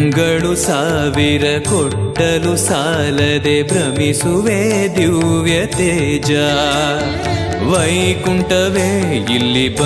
ಕಣ್ಗಳು ಸಾವಿರ ಕೊಟ್ಟಲು ಸಾಲದೆ ಭ್ರಮಿಸುವೆ ದಿವ್ಯ ತೇಜ. ವೈಕುಂಠವೇ ಇಲ್ಲಿ